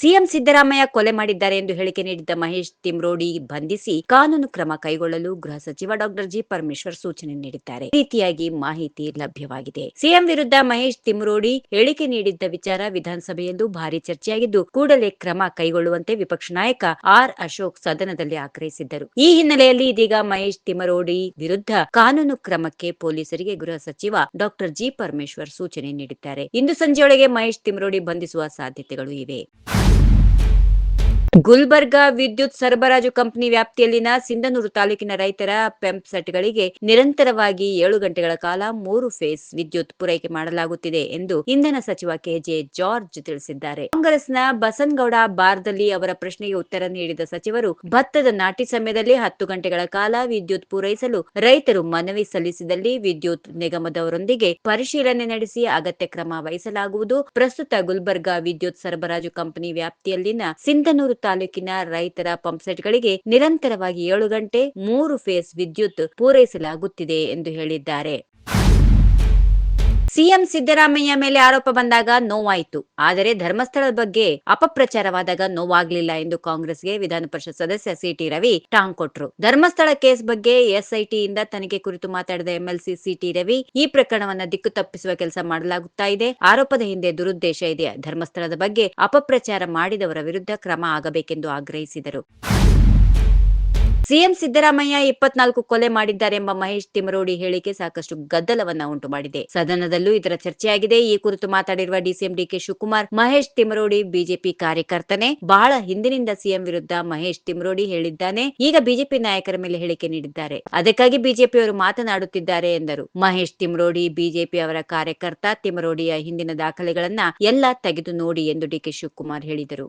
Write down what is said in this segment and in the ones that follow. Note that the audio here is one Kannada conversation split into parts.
ಸಿಎಂ ಸಿದ್ದರಾಮಯ್ಯ ಕೊಲೆ ಮಾಡಿದ್ದಾರೆ ಎಂದು ಹೇಳಿಕೆ ನೀಡಿದ್ದ ಮಹೇಶ್ ತಿಮ್ರೋಡಿ ಬಂಧಿಸಿ ಕಾನೂನು ಕ್ರಮ ಕೈಗೊಳ್ಳಲು ಗೃಹ ಸಚಿವ ಡಾಕ್ಟರ್ ಜಿ ಪರಮೇಶ್ವರ್ ಸೂಚನೆ ನೀಡಿದ್ದಾರೆ. ರೀತಿಯಾಗಿ ಮಾಹಿತಿ ಲಭ್ಯವಾಗಿದೆ. ಸಿಎಂ ವಿರುದ್ಧ ಮಹೇಶ್ ತಿಮ್ರೋಡಿ ಹೇಳಿಕೆ ನೀಡಿದ್ದ ವಿಚಾರ ವಿಧಾನಸಭೆಯಲ್ಲೂ ಭಾರಿ ಚರ್ಚೆಯಾಗಿದ್ದು, ಕೂಡಲೇ ಕ್ರಮ ಕೈಗೊಳ್ಳುವಂತೆ ವಿಪಕ್ಷ ನಾಯಕ ಆರ್ ಅಶೋಕ್ ಸದನದಲ್ಲಿ ಆಗ್ರಹಿಸಿದ್ದರು. ಈ ಹಿನ್ನೆಲೆಯಲ್ಲಿ ಇದೀಗ ಮಹೇಶ್ ತಿಮರೋಡಿ ವಿರುದ್ಧ ಕಾನೂನು ಕ್ರಮಕ್ಕೆ ಪೊಲೀಸರಿಗೆ ಗೃಹ ಸಚಿವ ಡಾಕ್ಟರ್ ಜಿ ಪರಮೇಶ್ವರ್ ಸೂಚನೆ ನೀಡಿದ್ದಾರೆ. ಇಂದು ಸಂಜೆಯೊಳಗೆ ಮಹೇಶ್ ತಿಮರೋಡಿ ಬಂಧಿಸುವ ಸಾಧ್ಯತೆಗಳು ಇವೆ. ಗುಲ್ಬರ್ಗಾ ವಿದ್ಯುತ್ ಸರಬರಾಜು ಕಂಪನಿ ವ್ಯಾಪ್ತಿಯಲ್ಲಿನ ಸಿಂಧನೂರು ತಾಲೂಕಿನ ರೈತರ ಪಂಪ್ ಸೆಟ್ಗಳಿಗೆ ನಿರಂತರವಾಗಿ ಏಳು ಗಂಟೆಗಳ ಕಾಲ ಮೂರು ಫೇಸ್ ವಿದ್ಯುತ್ ಪೂರೈಕೆ ಮಾಡಲಾಗುತ್ತಿದೆ ಎಂದು ಇಂಧನ ಸಚಿವ ಕೆಜೆ ಜಾರ್ಜ್ ತಿಳಿಸಿದ್ದಾರೆ. ಕಾಂಗ್ರೆಸ್ನ ಬಸನ್ಗೌಡ ಬಾರ್ದಲ್ಲಿ ಅವರ ಪ್ರಶ್ನೆಗೆ ಉತ್ತರ ನೀಡಿದ ಸಚಿವರು, ಭತ್ತದ ನಾಟಿ ಸಮಯದಲ್ಲಿ ಹತ್ತು ಗಂಟೆಗಳ ಕಾಲ ವಿದ್ಯುತ್ ಪೂರೈಸಲು ರೈತರು ಮನವಿ ಸಲ್ಲಿಸಿದಲ್ಲಿ ವಿದ್ಯುತ್ ನಿಗಮದವರೊಂದಿಗೆ ಪರಿಶೀಲನೆ ನಡೆಸಿ ಅಗತ್ಯ ಕ್ರಮ ವಹಿಸಲಾಗುವುದು. ಪ್ರಸ್ತುತ ಗುಲ್ಬರ್ಗಾ ವಿದ್ಯುತ್ ಸರಬರಾಜು ಕಂಪನಿ ವ್ಯಾಪ್ತಿಯಲ್ಲಿನ ಸಿಂಧನೂರು ತಾಲೂಕಿನ ರೈತರ ಪಂಪ್ಸೆಟ್ಗಳಿಗೆ ನಿರಂತರವಾಗಿ ಏಳು ಗಂಟೆ ಮೂರು ಫೇಸ್ ವಿದ್ಯುತ್ ಪೂರೈಸಲಾಗುತ್ತಿದೆ ಎಂದು ಹೇಳಿದ್ದಾರೆ. ಸಿಎಂ ಸಿದ್ದರಾಮಯ್ಯ ಮೇಲೆ ಆರೋಪ ಬಂದಾಗ ನೋವಾಯಿತು. ಆದರೆ ಧರ್ಮಸ್ಥಳದ ಬಗ್ಗೆ ಅಪಪ್ರಚಾರವಾದಾಗ ನೋವಾಗಲಿಲ್ಲ ಎಂದು ಕಾಂಗ್ರೆಸ್ಗೆ ವಿಧಾನ ಪರಿಷತ್ ಸದಸ್ಯ ಸಿಟಿ ರವಿ ಟಾಂಗ್ ಕೊಟ್ರು. ಧರ್ಮಸ್ಥಳ ಕೇಸ್ ಬಗ್ಗೆ ಎಸ್ಐಟಿಯಿಂದ ತನಿಖೆ ಕುರಿತು ಮಾತಾಡಿದ ಎಂಎಲ್ಸಿ ಸಿಟಿ ರವಿ, ಈ ಪ್ರಕರಣವನ್ನು ದಿಕ್ಕು ತಪ್ಪಿಸುವ ಕೆಲಸ ಮಾಡಲಾಗುತ್ತಾ ಇದೆ. ಆರೋಪದ ಹಿಂದೆ ದುರುದ್ದೇಶ ಇದೆ. ಧರ್ಮಸ್ಥಳದ ಬಗ್ಗೆ ಅಪಪ್ರಚಾರ ಮಾಡಿದವರ ವಿರುದ್ಧ ಕ್ರಮ ಆಗಬೇಕೆಂದು ಆಗ್ರಹಿಸಿದರು. ಸಿಎಂ ಸಿದ್ದರಾಮಯ್ಯ ಇಪ್ಪತ್ನಾಲ್ಕು ಕೊಲೆ ಮಾಡಿದ್ದಾರೆಂಬ ಮಹೇಶ್ ತಿಮರೋಡಿ ಹೇಳಿಕೆ ಸಾಕಷ್ಟು ಗದ್ದಲವನ್ನ ಉಂಟು ಮಾಡಿದೆ. ಸದನದಲ್ಲೂ ಇದರ ಚರ್ಚೆಯಾಗಿದೆ. ಈ ಕುರಿತು ಮಾತಾಡಿರುವ DCM DK Shivakumar, Mahesh Thimarodi BJP ಕಾರ್ಯಕರ್ತನೆ, ಬಹಳ ಹಿಂದಿನಿಂದ ಸಿಎಂ ವಿರುದ್ಧ ಮಹೇಶ್ ತಿಮರೋಡಿ ಹೇಳಿದ್ದಾನೆ. ಈಗ ಬಿಜೆಪಿ ನಾಯಕರ ಮೇಲೆ ಹೇಳಿಕೆ ನೀಡಿದ್ದಾರೆ. ಅದಕ್ಕಾಗಿ ಬಿಜೆಪಿಯವರು ಮಾತನಾಡುತ್ತಿದ್ದಾರೆ ಎಂದರು. ಮಹೇಶ್ ತಿಮರೋಡಿ ಬಿಜೆಪಿ ಅವರ ಕಾರ್ಯಕರ್ತ ತಿಮರೋಡಿಯ ಹಿಂದಿನ ದಾಖಲೆಗಳನ್ನ ಎಲ್ಲ ತೆಗೆದು ನೋಡಿ ಎಂದು ಡಿಕೆ ಶಿವಕುಮಾರ್ ಹೇಳಿದರು.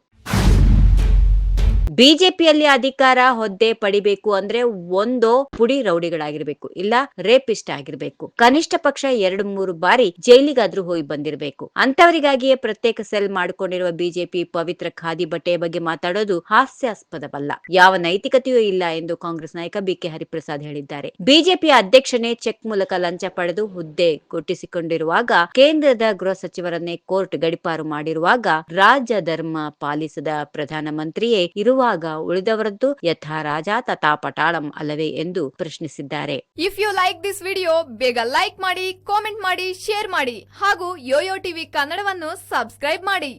ಬಿಜೆಪಿಯಲ್ಲಿ ಅಧಿಕಾರ ಹೊದ್ದೆ ಪಡಿಬೇಕು ಅಂದ್ರೆ ಒಂದೋ ಪುಡಿ ರೌಡಿಗಳಾಗಿರ್ಬೇಕು, ಇಲ್ಲ ರೇಪಿಸ್ಟ್ ಆಗಿರ್ಬೇಕು. ಕನಿಷ್ಠ ಪಕ್ಷ ಎರಡು ಮೂರು ಬಾರಿ ಜೈಲಿಗಾದ್ರೂ ಹೋಗಿ ಬಂದಿರಬೇಕು. ಅಂತವರಿಗಾಗಿಯೇ ಪ್ರತ್ಯೇಕ ಸೆಲ್ ಮಾಡಿಕೊಂಡಿರುವ ಬಿಜೆಪಿ ಪವಿತ್ರ ಖಾದಿ ಬಟ್ಟೆಯ ಬಗ್ಗೆ ಮಾತಾಡೋದು ಹಾಸ್ಯಾಸ್ಪದವಲ್ಲ. ಯಾವ ನೈತಿಕತೆಯೂ ಇಲ್ಲ ಎಂದು ಕಾಂಗ್ರೆಸ್ ನಾಯಕ ಬಿಕೆ ಹರಿಪ್ರಸಾದ್ ಹೇಳಿದ್ದಾರೆ. ಬಿಜೆಪಿ ಅಧ್ಯಕ್ಷನೇ ಚೆಕ್ ಮೂಲಕ ಲಂಚ ಪಡೆದು ಹುದ್ದೆ ಕೊಟ್ಟಿಸಿಕೊಂಡಿರುವಾಗ ಕೇಂದ್ರದ ಗೃಹ ಸಚಿವರನ್ನೇ ಕೋರ್ಟ್ ಗಡಿಪಾರು ಮಾಡಿರುವಾಗ ರಾಜ್ಯ ಧರ್ಮ ಪಾಲಿಸದ ಪ್ರಧಾನಮಂತ್ರಿಯೇ ಇರುವಾಗ ಉಳಿದವರದ್ದು ಯಥಾ ರಾಜ ತಥಾ ಪಟಾಳಂ ಅಲ್ಲವೇ ಎಂದು ಪ್ರಶ್ನಿಸಿದ್ದಾರೆ. If you like this video ಬೇಗ ಲೈಕ್ ಮಾಡಿ ಕಾಮೆಂಟ್ ಮಾಡಿ ಶೇರ್ ಮಾಡಿ ಹಾಗೂ ಯೋಯೋ ಟಿವಿ ಕನ್ನಡವನ್ನು ಸಬ್ಸ್ಕ್ರೈಬ್ ಮಾಡಿ.